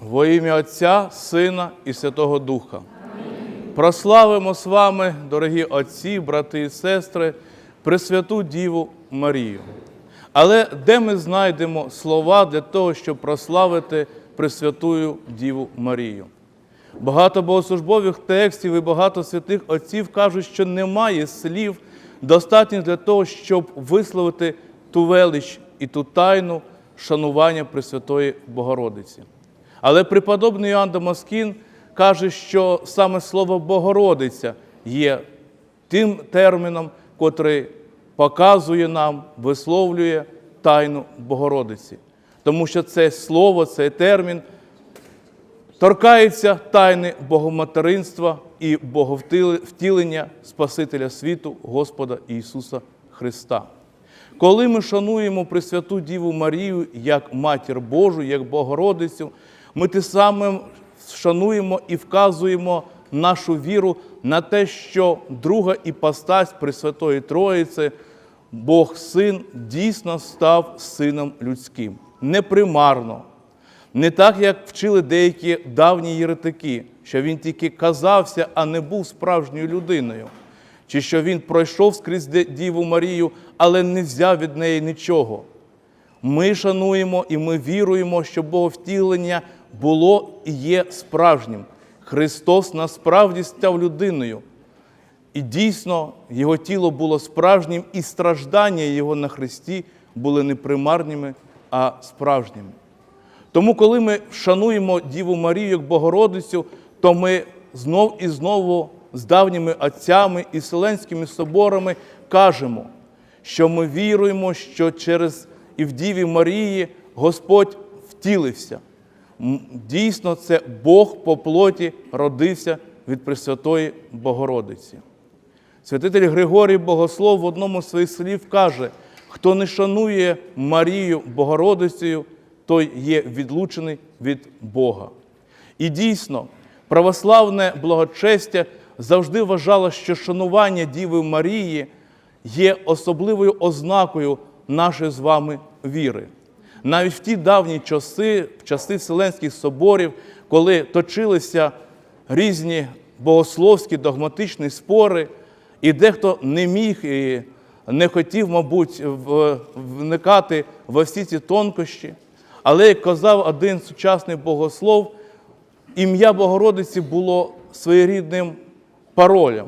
Во ім'я Отця, Сина і Святого Духа. Прославимо з вами, дорогі отці, брати і сестри, Пресвяту Діву Марію. Але де ми знайдемо слова для того, щоб прославити Пресвятую Діву Марію? Багато богослужбових текстів і багато святих отців кажуть, що немає слів достатньо для того, щоб висловити ту велич і ту тайну шанування Пресвятої Богородиці. Але преподобний Іоанн Дамаскін каже, що саме слово Богородиця є тим терміном, котрий показує нам, висловлює тайну Богородиці. Тому що це слово, цей термін торкається тайни богоматеринства і боговтілення Спасителя світу Господа Ісуса Христа. Коли ми шануємо Пресвяту Діву Марію як Матір Божу, як Богородицю, ми тим самим шануємо і вказуємо нашу віру на те, що друга іпостась Пресвятої Троїці, Бог Син, дійсно став сином людським. Непримарно. Не так, як вчили деякі давні єретики, що він тільки казався, а не був справжньою людиною, чи що він пройшов скрізь Діву Марію, але не взяв від неї нічого. Ми шануємо і ми віруємо, що Боговтілення було і є справжнім. Христос насправді став людиною. І дійсно його тіло було справжнім, і страждання Його на Христі були не примарними, а справжніми. Тому, коли ми шануємо Діву Марію як Богородицю, то ми знов і знову з давніми отцями і Вселенськими соборами кажемо, що ми віруємо, що через і в Діві Марії Господь втілився. Дійсно, це Бог по плоті родився від Пресвятої Богородиці. Святитель Григорій Богослов в одному з своїх слів каже: хто не шанує Марію Богородицею, той є відлучений від Бога. І дійсно, православне благочестя завжди вважало, що шанування Діви Марії є особливою ознакою нашої з вами віри. Навіть в ті давні часи, в часи Вселенських соборів, коли точилися різні богословські догматичні спори, і дехто не міг і не хотів, мабуть, вникати во всі ці тонкощі. Але, як казав один сучасний богослов, ім'я Богородиці було своєрідним паролем.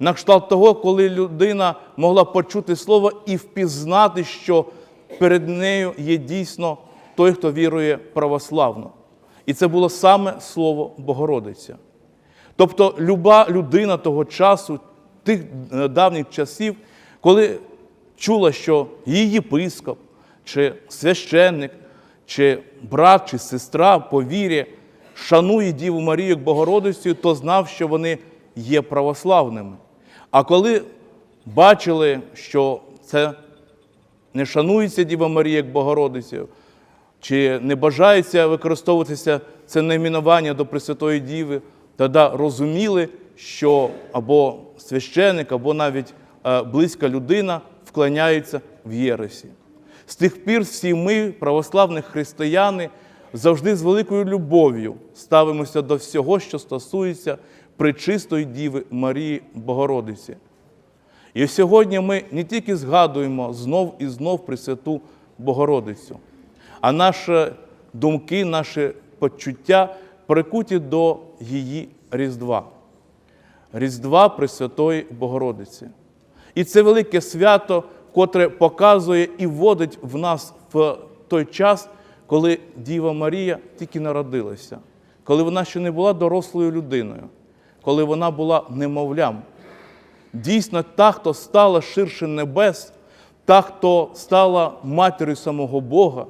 На кшталт того, коли людина могла почути слово і впізнати, що перед нею є дійсно той, хто вірує православно. І це було саме слово Богородиця. Тобто люба людина того часу, тих е, давніх часів, коли чула, що її єпископ, чи священник, чи брат, чи сестра по вірі шанує Діву Марію як Богородицю, то знав, що вони є православними. А коли бачили, що це не шанується Діва Марія як Богородицею, чи не бажається використовуватися це найменування до Пресвятої Діви, тоді розуміли, що або священик, або навіть е, близька людина вклоняються в Єресі. З тих пір всі ми, православні християни, завжди з великою любов'ю ставимося до всього, що стосується пречистої Діви Марії Богородиці. І сьогодні ми не тільки згадуємо знов і знов Пресвяту Богородицю, а наші думки, наші почуття прикуті до її Різдва, Різдва Пресвятої Богородиці. І це велике свято, котре показує і вводить в нас в той час, коли Діва Марія тільки народилася, коли вона ще не була дорослою людиною, коли вона була немовлям. Дійсно, та, хто стала ширше небес, та, хто стала матір'ю самого Бога,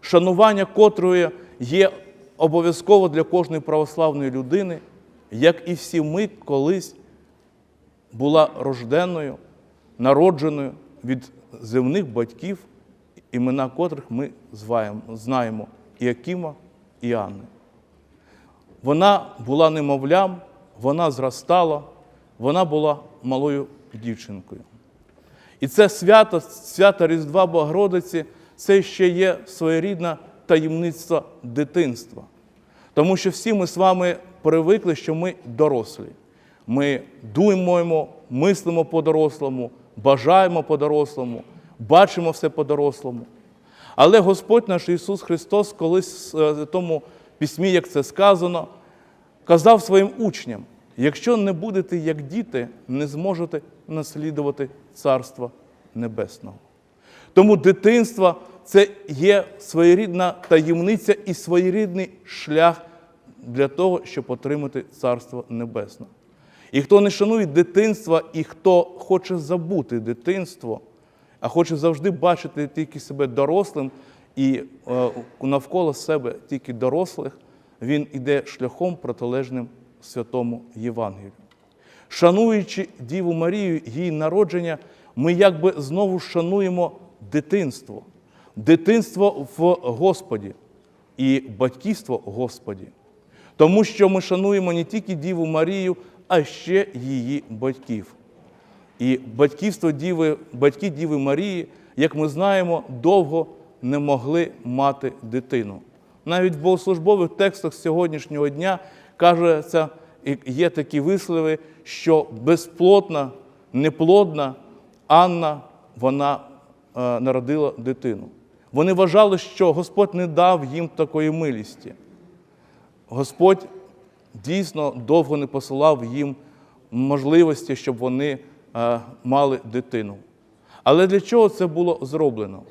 шанування котрої є обов'язково для кожної православної людини, як і всі ми колись була рожденою, народженою від земних батьків, імена котрих ми знаємо Іакима і Анни. Вона була немовлям, вона зростала, вона була малою дівчинкою. І це свято, свято Різдва Богородиці це ще є своєрідна таємниця дитинства. Тому що всі ми з вами привикли, що ми дорослі. Ми думаємо, мислимо по-дорослому, бажаємо по-дорослому, бачимо все по-дорослому. Але Господь наш Ісус Христос, колись е, в тому письмі, як це сказано, казав своїм учням: якщо не будете як діти, не зможете наслідувати Царство Небесного. Тому дитинство це є своєрідна таємниця і своєрідний шлях для того, щоб отримати Царство Небесне. І хто не шанує дитинства, і хто хоче забути дитинство, а хоче завжди бачити тільки себе дорослим і е, навколо себе тільки дорослих, він іде шляхом протилежним святому Євангелію. Шануючи Діву Марію, її народження, ми якби знову шануємо дитинство, дитинство в Господі і батьківство Господі. Тому що ми шануємо не тільки Діву Марію, а ще її батьків. І батьківство Діви, батьки Діви Марії, як ми знаємо, довго не могли мати дитину. Навіть в богослужбових текстах сьогоднішнього дня кажеться, є такі вислови, що безплотна, неплодна Анна вона е, народила дитину. Вони вважали, що Господь не дав їм такої милісті. Господь дійсно довго не посилав їм можливості, щоб вони е, мали дитину. Але для чого це було зроблено?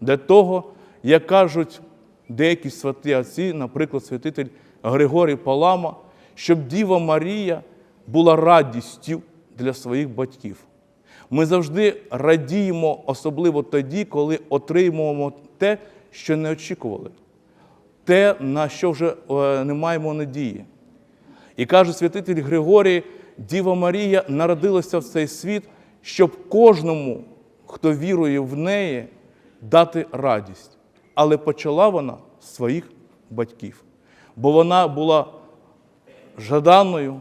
Для того, як кажуть деякі святі отці, наприклад, святитель Григорій Палама, щоб Діва Марія була радістю для своїх батьків. Ми завжди радіємо, особливо тоді, коли отримуємо те, що не очікували, те, на що вже е, не маємо надії. І каже святитель Григорій, Діва Марія народилася в цей світ, щоб кожному, хто вірує в неї, дати радість. Але почала вона з своїх батьків, бо вона була жаданою,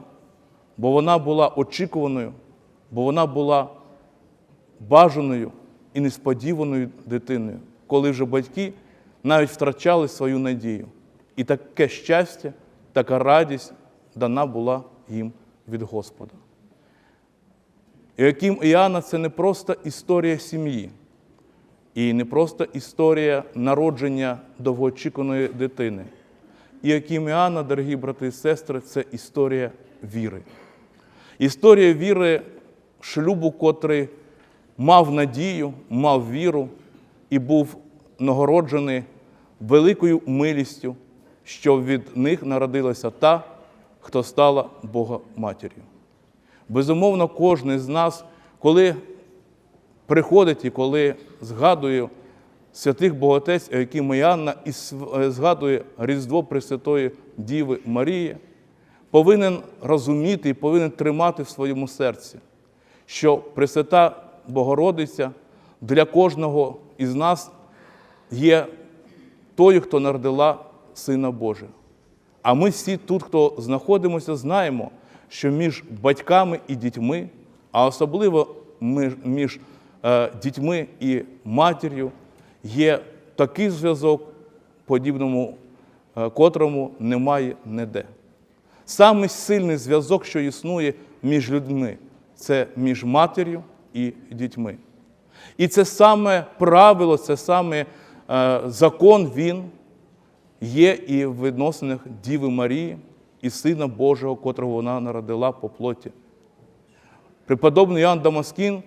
бо вона була очікуваною, бо вона була бажаною і несподіваною дитиною, коли вже батьки навіть втрачали свою надію. І таке щастя, така радість дана була їм від Господа. Іаким Іоанна це не просто історія сім'ї, і не просто історія народження довгоочікуваної дитини. Іаким Іоанна, дорогі брати і сестри, це історія віри. Історія віри шлюбу, котрий мав надію, мав віру і був нагороджений великою милістю, що від них народилася та, хто стала Бога матір'ю. Безумовно, кожен з нас, коли приходить і коли згадує святих Боготець, яким Іоанна, і згадує Різдво Пресвятої Діви Марії, повинен розуміти і повинен тримати в своєму серці, що Пресвята Богородиця для кожного із нас є тою, хто народила Сина Божого. А ми всі тут, хто знаходимося, знаємо, що між батьками і дітьми, а особливо між е, дітьми і матір'ю, є такий зв'язок, подібному е, котрому немає ніде. Самий сильний зв'язок, що існує між людьми, це між матір'ю і дітьми. І це саме правило, це саме е, закон, він є і в відносинах Діви Марії і Сина Божого, котрого вона народила по плоті. Преподобний Іоанн Дамаскін,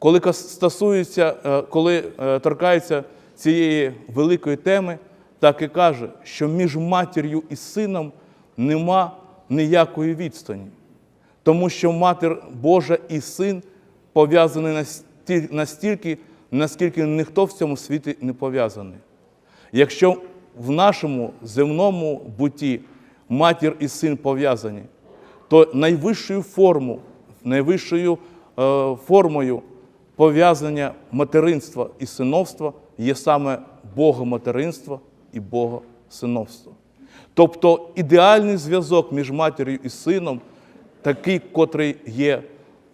коли стосується, е, коли е, торкається цієї великої теми, так і каже, що між матір'ю і сином нема ніякої відстані. Тому що Матір Божа і син пов'язані настільки, наскільки ніхто в цьому світі не пов'язаний. Якщо в нашому земному буті матір і син пов'язані, то найвищою формою, найвищою е, формою пов'язання материнства і синовства є саме Богоматеринство і Богосиновство. Тобто ідеальний зв'язок між матір'ю і сином, такий, котрий є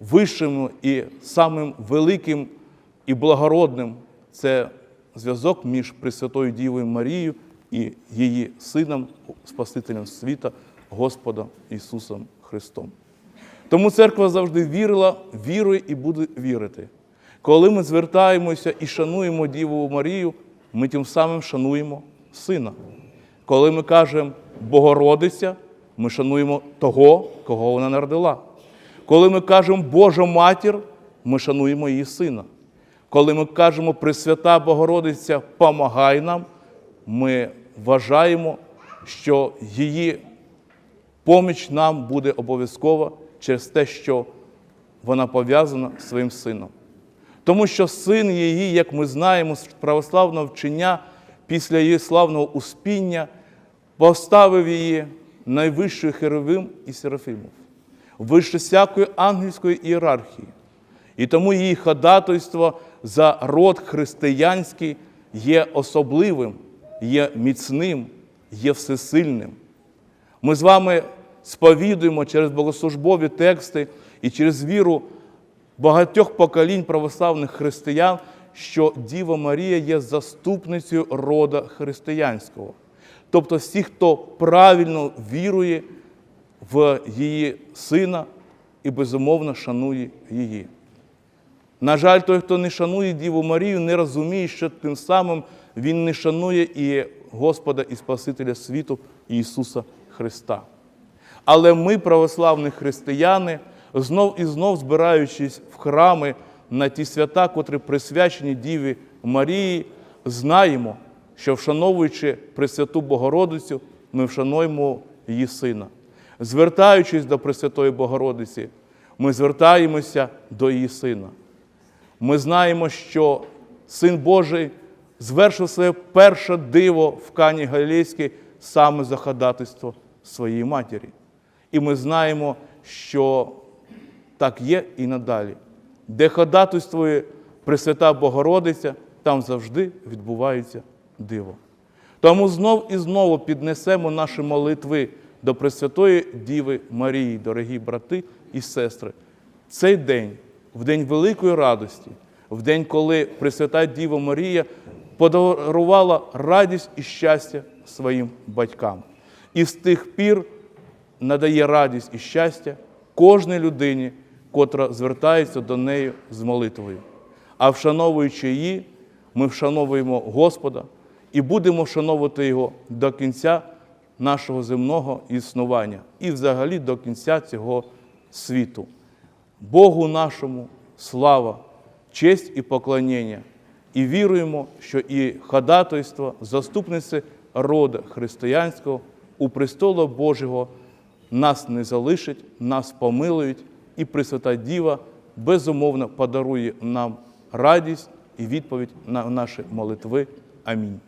вищим і самим великим і благородним, це зв'язок між Пресвятою Дівою Марією і її Сином, Спасителем світа, Господом Ісусом Христом. Тому церква завжди вірила, вірує і буде вірити. Коли ми звертаємося і шануємо Діву Марію, ми тим самим шануємо Сина. Коли ми кажемо Богородиця, ми шануємо того, кого вона народила. Коли ми кажемо Божа матір, ми шануємо її сина. Коли ми кажемо Пресвята Богородиця, помагай нам, ми вважаємо, що її поміч нам буде обов'язкова через те, що вона пов'язана з своїм сином. Тому що син її, як ми знаємо, з православного вчення після її славного успіння поставив її найвищою херовим і серафимов, вище всякої ангельської ієрархії. І тому її ходатайство за род християнський є особливим, є міцним, є всесильним. Ми з вами сповідуємо через богослужбові тексти і через віру багатьох поколінь православних християн, що Діва Марія є заступницею рода християнського. Тобто всі, хто правильно вірує в її сина і безумовно шанує її. На жаль, той, хто не шанує Діву Марію, не розуміє, що тим самим він не шанує і Господа і Спасителя світу Ісуса Христа. Але ми, православні християни, знов і знов збираючись в храми на ті свята, котрі присвячені Діві Марії, знаємо, що вшановуючи Пресвяту Богородицю, ми вшануємо її Сина. Звертаючись до Пресвятої Богородиці, ми звертаємося до її Сина. Ми знаємо, що Син Божий звершив своє перше диво в Кані Галілейській саме за ходатайство своєї матері. І ми знаємо, що так є і надалі. Де ходатайствує Пресвята Богородиця, там завжди відбувається диво. Тому знов і знову піднесемо наші молитви до Пресвятої Діви Марії, дорогі брати і сестри. Цей день, в день великої радості, в день, коли Пресвята Діва Марія подарувала радість і щастя своїм батькам. І з тих пір надає радість і щастя кожній людині, котра звертається до неї з молитвою. А вшановуючи її, ми вшановуємо Господа і будемо вшановувати Його до кінця нашого земного існування і взагалі до кінця цього світу. Богу нашому слава, честь і поклоніння. І віруємо, що і ходатайство, заступниці рода християнського у престолу Божого нас не залишить, нас помилують, і Пресвята Діва безумовно подарує нам радість і відповідь на наші молитви. Амінь.